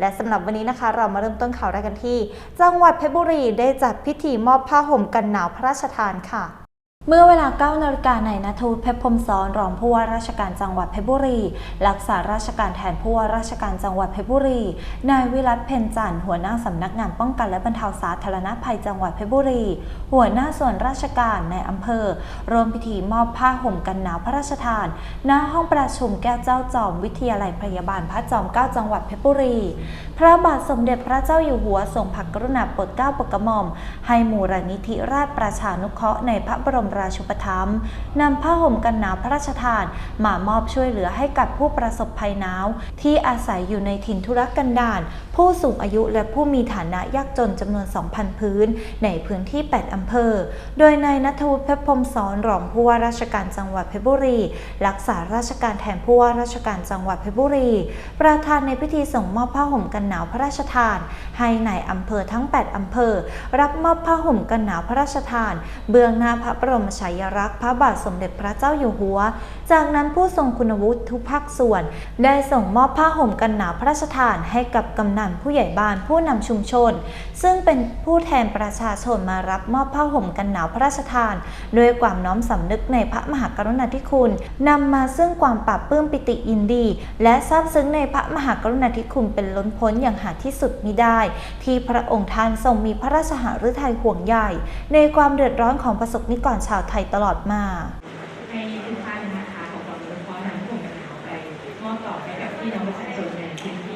และสำหรับวันนี้นะคะ เรามาเริ่มต้นข่าวแรกกันที่ จังหวัดเพชรบุรีได้จัดพิธีมอบผ้าห่มกันหนาวพระราชทานค่ะ เมื่อเวลา9นาฬิกาในาทูตเพชรพรมซ้อนรองผู้ว่าราชการจังหวัดเพชรบุรี รักษาราชการแทนผู้ว่าราชการจังหวัดเพชรบุรี นายวิรัตเพ็ญจันทร์หัวหน้าสำนักงานป้องกันและบรรเทาสาธารณภัยจังหวัดเพชรบุรี หัวหน้าส่วนราชการในอำเภอร่วมพิธีมอบผ้าห่มกันหนาวพระราชทานณห้องประชุมแก้วเจ้าจอมวิทยาลัยพยาบาลพระจอมเกล้าจังหวัดเพชรบุรี พระบาทสมเด็จพระเจ้าอยู่หัวทรงพระกรุณาโปรดเกล้าโปรดกระหม่อมให้มูลนิธิราชประชานุเคราะห์ในพระบรมราชูปถัมภ์นำผ้าห่มกันหนาวพระราชทาน มามอบช่วยเหลือให้กับผู้ประสบภัยหนาว ที่อาศัยอยู่ในถิ่นทุรกันดาร ผู้สูงอายุและผู้มีฐานะยากจนจำนวน 2,000 พื้น ในพื้นที่ 8 อำเภอ โดยนายนัทวุฒิเพชรพรมสอนรองผู้ว่าราชการจังหวัดเพชรบุรี รักษาราชการแทนผู้ว่าราชการจังหวัดเพชรบุรี ประธานในพิธีส่งมอบผ้าห่มกันหนาวพระราชทาน ให้ในายอำเภอทั้ง 8 อำเภอ รับมอบผ้าห่มกันหนาวพระราชทาน เบื้องหน้าพระบรมฉายาลักษณ์พระบาทสมเด็จพระเจ้าอยู่หัว จากนั้นผู้ทรงคุณวุฒิทุกภาคส่วน ได้ส่งมอบผ้าห่มกันหนาวพระราชทานให้กับกำนันผู้ใหญ่บ้านผู้นำชุมชน ซึ่งเป็นผู้แทนประชาชนมารับมอบผ้าห่มกันหนาวพระราชทาน ด้วยความน้อมสำนึกในพระมหากรุณาธิคุณนำมาซึ่งความปราบปลื้มปิติยินดี และซาบซึ้งในพระมหากรุณาธิคุณเป็นล้นพ้นอย่างหาที่สุดมิได้ ที่พระองค์ท่านทรงมีพระราชหฤทัยห่วงใยในความเดือดร้อนของประสบนิกรชาวาวไทยตลอดมา ในคุณค่านะคะของเราโดยเฉพาะน้ำพวกข่าวไปมอบต่อให้กับพี่น้องประชาชนในพื้นที่